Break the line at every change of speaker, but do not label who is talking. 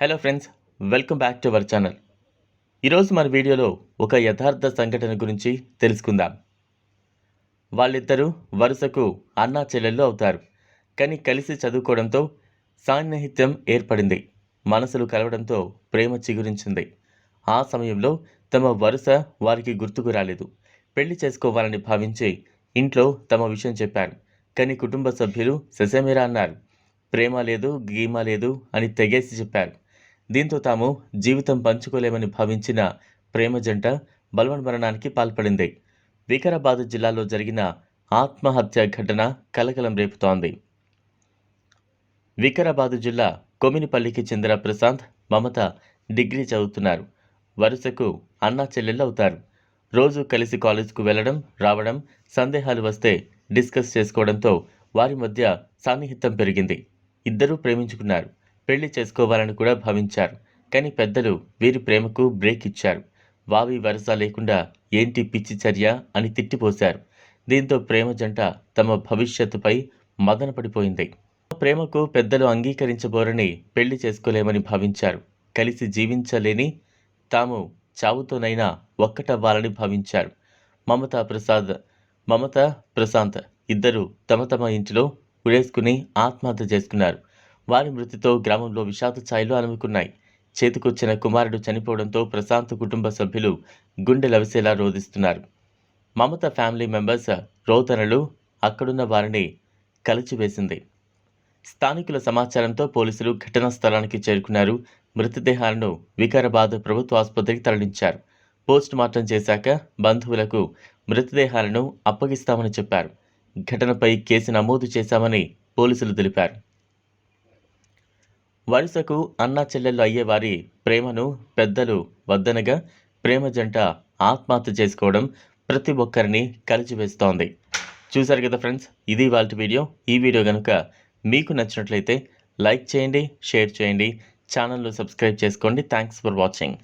Hello friends welcome back to our channel. ఈరోజు మన వీడియోలో ఒక యథార్థ సంఘటన గురించి తెలుసుకుందాం. వాళ్ళిద్దరూ వరుసకు అన్నా చెల్లెళ్ళు అవుతారు. కానీ కలిసి చదువుకోవడంతో సాన్నిహిత్యం ఏర్పడింది. మనసులు కలవడంతో ప్రేమ చిగురించింది. ఆ సమయంలో తమ వరుస వారికి గుర్తుకు రాలేదు. పెళ్ళి చేసుకోవాలని భావించి ఇంట్లో తమ విషయం చెప్పారు. కానీ కుటుంబ సభ్యులు ససేమిరా అన్నారు. ప్రేమ లేదు గీమ లేదు అని తెగేసి చెప్పారు. దీంతో తాము జీవితం పంచుకోలేమని భావించిన ప్రేమ జంట బలవన్ మరణానికి పాల్పడింది. వికారాబాద్ జిల్లాలో జరిగిన ఆత్మహత్య ఘటన కలకలం రేపుతోంది. వికారాబాద్ జిల్లా కొమినిపల్లికి చెందిన ప్రశాంత్ మమత డిగ్రీ చదువుతున్నారు. వరుసకు అన్నా చెల్లెళ్ళు అవుతారు. రోజు కలిసి కాలేజ్కు వెళ్ళడం రావడం సందేహాలు వస్తే డిస్కస్ చేసుకోవడంతో వారి మధ్య సాన్నిహిత్యం పెరిగింది. ఇద్దరూ ప్రేమించుకున్నారు. పెళ్ళి చేసుకోవాలని కూడా భావించారు. కానీ పెద్దలు వీరి ప్రేమకు బ్రేక్ ఇచ్చారు. వావి వరస లేకుండా ఏంటి పిచ్చి చర్య అని తిట్టిపోశారు. దీంతో ప్రేమ జంట తమ భవిష్యత్తుపై మదన పడిపోయింది. ప్రేమకు పెద్దలు అంగీకరించబోరని పెళ్ళి చేసుకోలేమని భావించారు. కలిసి జీవించలేని తాము చావుతోనైనా ఒక్కటవ్వాలని భావించారు. మమత ప్రసాద్ మమత ప్రశాంత్ ఇద్దరు తమ తమ ఇంటిలో ఉడేసుకుని ఆత్మహత్య చేసుకున్నారు. వారి మృతితో గ్రామంలో విషాద ఛాయలు అలుముకున్నాయి. చేతికొచ్చిన కుమారుడు చనిపోవడంతో ప్రశాంత్ కుటుంబ సభ్యులు గుండె లవిసేలా రోధిస్తున్నారు. మమత ఫ్యామిలీ మెంబర్స్ రోతనలు అక్కడున్న వారిని కలిచివేసింది. స్థానికుల సమాచారంతో పోలీసులు ఘటనా స్థలానికి చేరుకున్నారు. మృతదేహాలను వికారాబాద్ ప్రభుత్వ ఆసుపత్రికి తరలించారు. పోస్ట్ మార్టం చేశాక బంధువులకు మృతదేహాలను అప్పగిస్తామని చెప్పారు. ఘటనపై కేసు నమోదు చేశామని పోలీసులు తెలిపారు. వరుసకు అన్నా చెల్లెళ్ళు అయ్యేవారి ప్రేమను పెద్దలు వద్దనగా ప్రేమ జంట ఆత్మహత్య చేసుకోవడం ప్రతి ఒక్కరిని కలిచివేస్తోంది. చూశారు కదా ఫ్రెండ్స్ ఇది వాళ్ళ వీడియో. ఈ వీడియో కనుక మీకు నచ్చినట్లయితే లైక్ చేయండి షేర్ చేయండి ఛానల్ను సబ్స్క్రైబ్ చేసుకోండి. Thanks for watching